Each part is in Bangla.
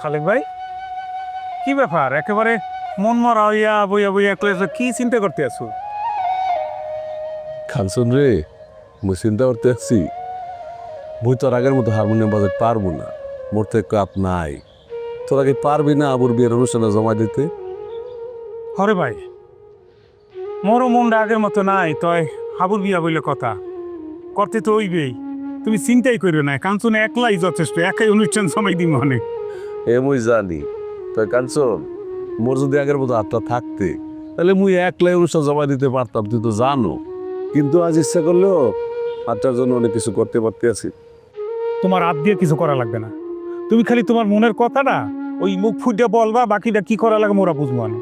খালেক ভাই? কি ব্যাপার? একেবারে মন মরা হইয়া বইয়া বইয়া কয়েছে কি চিন্তা করতে আছো? খানসন রে মুই চিন্তা করতে আসছি মুই তোর আগের মতো হারমোনিয়াম বাজাতে পারব না। মোর তো কাপ নাই। তোরা কি পারবি না আবুর বিয়ের অনুষ্ঠানে জমা দিতে? হরে ভাই মোরও মনটা আগের মতো নাই তয় হাবুর বিয়া বইলে কথা। করতে তো হইবেই। তুমি চিন্তাই করিও না কাঞ্চনে একলাই যথেষ্ট একাই অনুষ্ঠান সময় দিম অনেক। এ মুই জানি। তো কাঞ্চন মোর যদি আগের মতো হাতটা থাকতে তাহলে মুই একলাই অনুষ্ঠান জমা দিতে পারতাম তুই তো জানো। কিন্তু আজ ইচ্ছা করলেও হাতটার জন্য অনেক কিছু করতে পারতে আছি তোমার হাত দিয়ে কিছু করা লাগবে না। তুমি খালি তোমার মনের কথা না ওই মুখ ফুটে বলবা বাকিটা কি করা লাগে মোরা বুঝব না।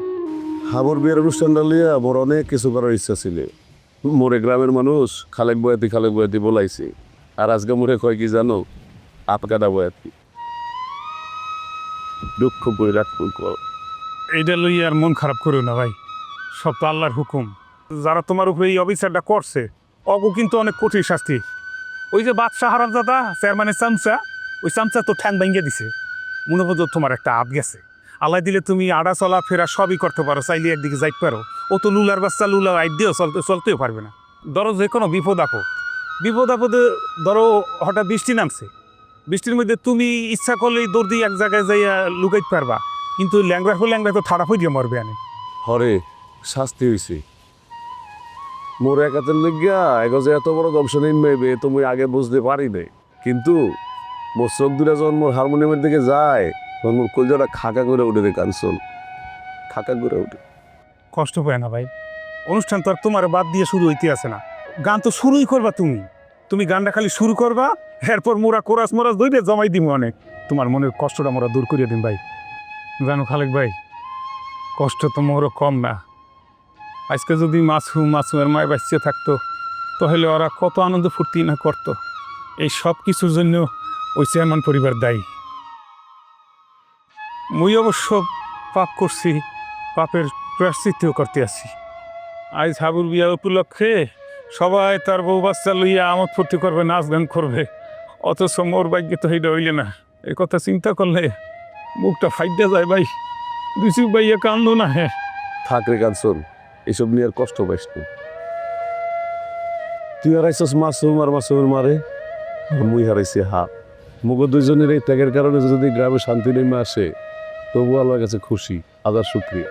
হাবুর বিয়ের অনুষ্ঠানটা লিয়া মোর অনেক কিছু করার ইচ্ছা ছিল। মোরে গ্রামের মানুষ খালেক বয়াতি খালেক বয়াতি বলাইছে। আর আজকে মোরে কয় কি জানো? আপকাটা বয়াতি। দুঃখ বই রাখুন এইটা লইয়া আর মন খারাপ করো না ভাই। সব তো আল্লাহর হুকুম। যারা তোমার উপরে এই অবিচারটা করছে, অগু কিন্তু অনেক কঠিন শাস্তি। ওই যে বাদশাহ হারামজাদা, চেয়ারম্যানের চামচা, ওই চামচা তো ঠ্যাং ভাঙ্গিয়ে দিছে। মনে হতো তোমার একটা আপ গেছে। আল্লাহ দিলে তুমি আড়া চলা ফেরা সবই করতে পারো, চাইলে একদিকে যাইতে পারো। ও তো লুলার বাচ্চা, লুলার আইড দিয়েও চলতে চলতেও পারবে না। ধরো যে কোনো বিপদ আপদ। বিপদ আপদে ধরো হঠাৎ বৃষ্টি নামছে। বৃষ্টির মধ্যে তুমি ইচ্ছা করলেই দৌড় দিয়ে এক জায়গায় যাইয়া লুকাইতে পারবা। কিন্তু ল্যাংড়া হলে ল্যাংড়া তো থাড়া হয়ে মরবে আনে হরে শাস্তি হয়েছে মোর একাতের লেগিয়া এগো যে এত বড় ধ্বংস নেমে তো মুই আগে বুঝতে পারি নাই। কিন্তু মোর চোখ দুটা যখন মোর হারমোনিয়ামের দিকে যায় তখন মোর কলজাটা খাকা করে উঠে রে কানসল খাকা করে উঠে। কষ্ট পায় না ভাই। অনুষ্ঠান তো আর তোমার বাদ দিয়ে শুরু হইতে আছে না। গান তো শুরুই করবা তুমি। তুমি গানটা খালি শুরু করবা এরপর মোরা কোরাস মোরাস দইবে জমাই দিম অনেক। তোমার মনের কষ্টটা মোরা দূর করিয়ে দিন ভাই। জানো খালেক ভাই, কষ্ট তো মোরও কম না। আজকে যদি মাছু মাছুমের মায় বাঁচিয়ে থাকতো, তাহলে ওরা কত আনন্দ ফুর্তি না করতো। এই সব কিছুর জন্য ওই চেয়ারম্যান পরিবার দায়ী। মুই অবশ্য পাপ করছি, পাপের প্রাশ্চিত্যও করতে আসি আজ হাবুর বিয়া উপলক্ষে সবাই তার বউ বাচ্চা লইয়া আমোদ ফুর্তি করবে, নাচ গান করবে। অথচ মোর ভাগ্যে তো এইটা হইলে না। এই কথা চিন্তা করলে বুকটা ফাইটে যায় ভাই। দুসি ভাইয়া কান্দো না হ্যাঁ থাক রে কানসল এসব নিয়ে আর কষ্ট পাইস তুই হারাইছস মাসুম আর মাসুমের মারে, আর মুই হারাইছি হাত মুগ দুইজনের এই ত্যাগের কারণে যদি গ্রামে শান্তি নেমে আসে তবু আল্লাহর কাছে খুশি। হাজার শুক্রিয়া।